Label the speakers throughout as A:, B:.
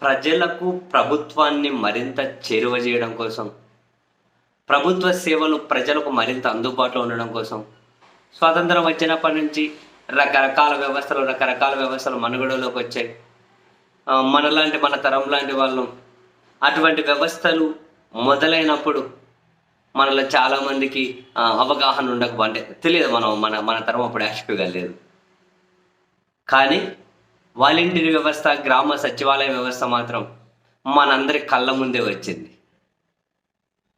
A: ప్రజలకు ప్రభుత్వాన్ని మరింత చేరువ చేయడం కోసం ప్రభుత్వ సేవలు ప్రజలకు మరింత అందుబాటులో ఉండడం కోసం స్వాతంత్రం వచ్చినప్పటి నుంచి రకరకాల వ్యవస్థలు రకరకాల వ్యవస్థలు మనుగడలోకి వచ్చాయి. మనలాంటి మన తరం లాంటి వాళ్ళు అటువంటి వ్యవస్థలు మొదలైనప్పుడు మనలో చాలామందికి అవగాహన ఉండక తెలియదు మనం మన మన తరం అప్పుడు యాక్టివ్గా లేదు. కానీ వాలంటీర్ వ్యవస్థ గ్రామ సచివాలయ వ్యవస్థ మాత్రం మనందరి కళ్ళ ముందే వచ్చింది.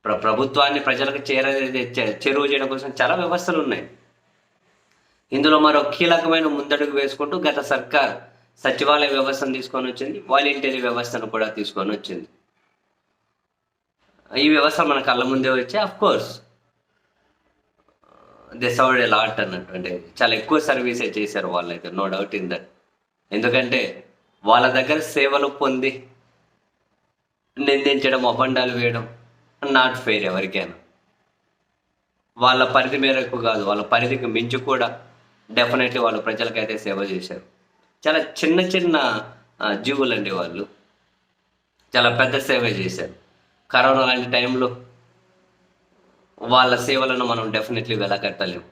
A: ప్ర ప్రభుత్వాన్ని ప్రజలకు చేర చే- చేరువ చేయడం కోసం చాలా వ్యవస్థలు ఉన్నాయి. ఇందులో మరో కీలకమైన ముందడుగు వేసుకుంటూ గత సర్కార్ సచివాలయ వ్యవస్థను తీసుకొని వచ్చింది వాలంటీర్ వ్యవస్థను కూడా తీసుకొని వచ్చింది. ఈ వ్యవస్థ మన కళ్ళ ముందే వచ్చి అఫ్ కోర్స్ అవర్ లాట్ అన్నట్టు అంటే చాలా ఎక్కువ సర్వీసే చేశారు వాళ్ళైతే నో డౌట్ ఇన్ దట్ ఎందుకంటే వాళ్ళ దగ్గర సేవలు పొంది నిందించడం అబండాలు వేయడం నాట్ ఫెయిర్ ఎవరికైనా. వాళ్ళ పరిధి మేరకు కాదు వాళ్ళ పరిధికి మించి కూడా డెఫినెట్లీ వాళ్ళు ప్రజలకైతే సేవ చేశారు. చాలా చిన్న చిన్న జీవులండి వాళ్ళు. చాలా పెద్ద సేవ చేశారు. కరోనా లాంటి టైంలో వాళ్ళ సేవలను మనం డెఫినెట్లీ వెలకట్టలేము.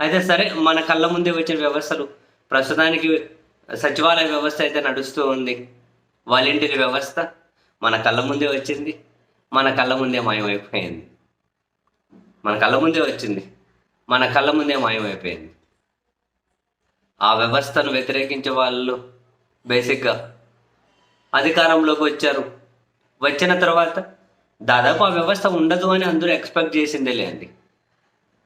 A: అయితే సరే మన కళ్ళ ముందే వచ్చిన వ్యవస్థలు ప్రస్తుతానికి సచివాలయ వ్యవస్థ అయితే నడుస్తూ ఉంది. వాలంటీర్ వ్యవస్థ మన కళ్ళ ముందే వచ్చింది. మన కళ్ళ ముందే మాయమైపోయింది. మన కళ్ళ ముందే వచ్చింది. మన కళ్ళ ముందే మాయమైపోయింది. ఆ వ్యవస్థను వ్యతిరేకించే వాళ్ళు బేసిక్గా అధికారంలోకి వచ్చారు. వచ్చిన తర్వాత దాదాపు ఆ వ్యవస్థ ఉండదు అని అందరూ ఎక్స్పెక్ట్ చేసిందేలే అండి.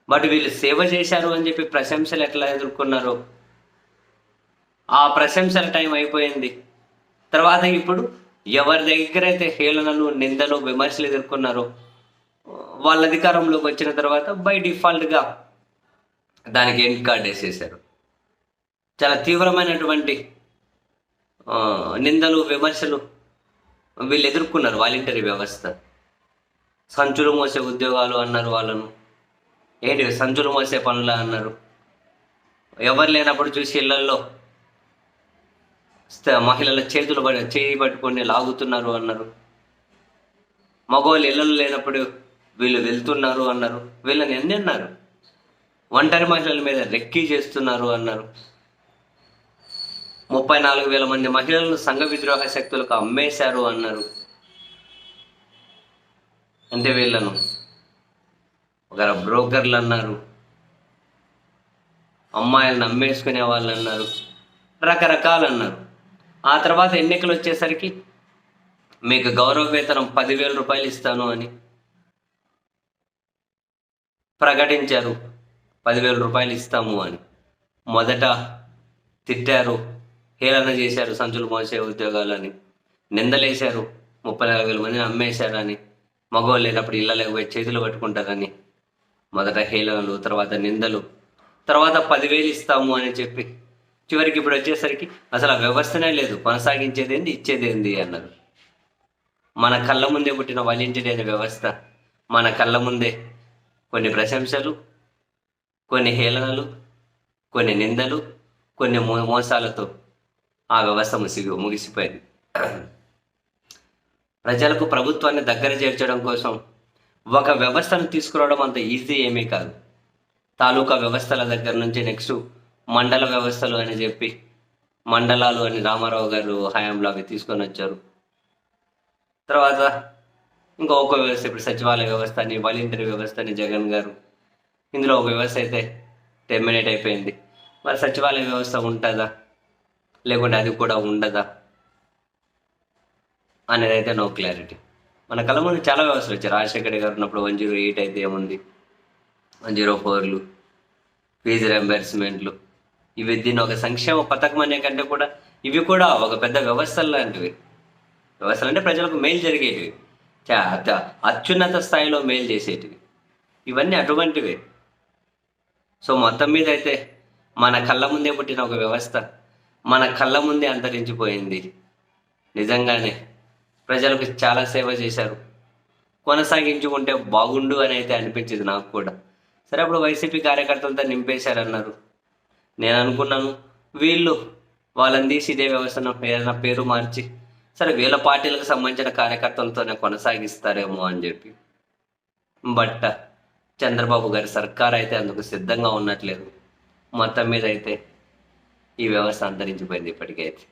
A: బట్ వీళ్ళు సేవ చేశారు అని చెప్పి ప్రశంసలు ఎట్లా ఎదుర్కొన్నారో ఆ ప్రశంసల టైం అయిపోయింది. తర్వాత ఇప్పుడు ఎవరి దగ్గర అయితే హేళనలు నిందలు విమర్శలు ఎదుర్కొన్నారో వాళ్ళ అధికారంలోకి వచ్చిన తర్వాత బై డిఫాల్ట్గా దానికి ఎండ్ కార్డ్ వేసేసారు చాలా తీవ్రమైనటువంటి నిందలు విమర్శలు వీళ్ళు ఎదుర్కొన్నారు వాలంటరీ వ్యవస్థ. సంచులు మోసే ఉద్యోగాలు అన్నారు వాళ్ళను. ఏంటి సంచులు మోసే పనులు అన్నారు. ఎవరు లేనప్పుడు చూసి ఇళ్ళల్లో మహిళల చేతులు చేయి పట్టుకొని లాగుతున్నారు అన్నారు. మగవాళ్ళు ఇళ్ళలు లేనప్పుడు వీళ్ళు వెళ్తున్నారు అన్నారు. వీళ్ళని ఎన్ని అన్నారు? ఒంటరి మహిళల మీద రెక్కీ చేస్తున్నారు అన్నారు. ముప్పై నాలుగు వేల మంది మహిళలను సంఘ విద్రోహ శక్తులకు అమ్మేశారు అన్నారు. అంటే వీళ్ళను ఒక బ్రోకర్లు అన్నారు. అమ్మాయిలను అమ్మేసుకునే వాళ్ళు అన్నారు రకరకాలు అన్నారు ఆ తర్వాత ఎన్నికలు వచ్చేసరికి మీకు గౌరవ వేతనం పదివేల రూపాయలు ఇస్తాను అని ప్రకటించారు. పదివేల రూపాయలు ఇస్తాము అని మొదట తిట్టారు. హేళన చేశారు సంచులు మోసే ఉద్యోగాలని. నిందలేశారు. ముప్పై నాలుగు వేల మందిని అమ్మేశారని. మగవాళ్ళు లేనప్పుడు ఇళ్ళ లేకపోయి చేతులు పట్టుకుంటారని. మొదట హేళనలు తర్వాత నిందలు తర్వాత పదివేలు ఇస్తాము అని చెప్పి చివరికి ఇప్పుడు వచ్చేసరికి అసలు ఆ వ్యవస్థనే లేదు. కొనసాగించేది ఏంది? ఇచ్చేది ఏంది అన్నారు. మన కళ్ళ ముందే పుట్టిన వలించలేని వ్యవస్థ. మన కళ్ళ ముందే కొన్ని ప్రశంసలు కొన్ని హేళనలు కొన్ని నిందలు కొన్ని మో మోసాలతో ఆ వ్యవస్థ ముసిగి ముగిసిపోయింది. ప్రజలకు ప్రభుత్వాన్ని దగ్గర చేర్చడం కోసం ఒక వ్యవస్థను తీసుకురావడం అంత ఈజీ ఏమీ కాదు. తాలూకా వ్యవస్థల దగ్గర నుంచి నెక్స్ట్ మండల వ్యవస్థలు అని చెప్పి మండలాలు అని రామారావు గారు హయాంలో అవి తీసుకొని వచ్చారు. తర్వాత ఇంకా ఒక వ్యవస్థ ఇప్పుడు సచివాలయ వ్యవస్థ అని వాలంటీర్ వ్యవస్థ అని జగన్ గారు. ఇందులో ఒక వ్యవస్థ అయితే టెర్మినేట్ అయిపోయింది. మరి సచివాలయ వ్యవస్థ ఉంటుందా? లేకుంటే అది కూడా ఉండదా? అనేది అయితే నో క్లారిటీ మన కళ్ళ ముందు చాలా వ్యవస్థలు వచ్చాయి. రాజశేఖర్ గారు ఉన్నప్పుడు వన్ జీరో ఎయిట్ అయితే ఏముంది? వన్ జీరో ఫోర్లు ఫీజు రెంబర్స్మెంట్లు ఇవి దీని ఒక సంక్షేమ పథకం అనే కంటే కూడా ఇవి కూడా ఒక పెద్ద వ్యవస్థలు లాంటివి. వ్యవస్థలు అంటే ప్రజలకు మేలు జరిగేటివి. అత- అత్యున్నత స్థాయిలో మేలు చేసేటివి. ఇవన్నీ అటువంటివే. సో మొత్తం మీద అయితే మన కళ్ళ ముందే పుట్టిన ఒక వ్యవస్థ. మన కళ్ళ ముందే అంతరించిపోయింది. నిజంగానే ప్రజలకు చాలా సేవ చేశారు. కొనసాగించుకుంటే బాగుండు అని అయితే అనిపించింది నాకు కూడా. సరే అప్పుడు వైసీపీ కార్యకర్తలతో నింపేశారన్నారు. నేను అనుకున్నాను వీళ్ళు వాళ్ళని తీసి ఇదే వ్యవస్థను ఏదైనా పేరు మార్చి సరే వీళ్ళ పార్టీలకు సంబంధించిన కార్యకర్తలతోనే కొనసాగిస్తారేమో అని చెప్పి. బట్ చంద్రబాబు గారి సర్కార్ అయితే అందుకు సిద్ధంగా ఉన్నట్లేదు. మొత్తం మీద అయితే ఈ వ్యవస్థ అంతరించిపోయింది ఇప్పటికైతే.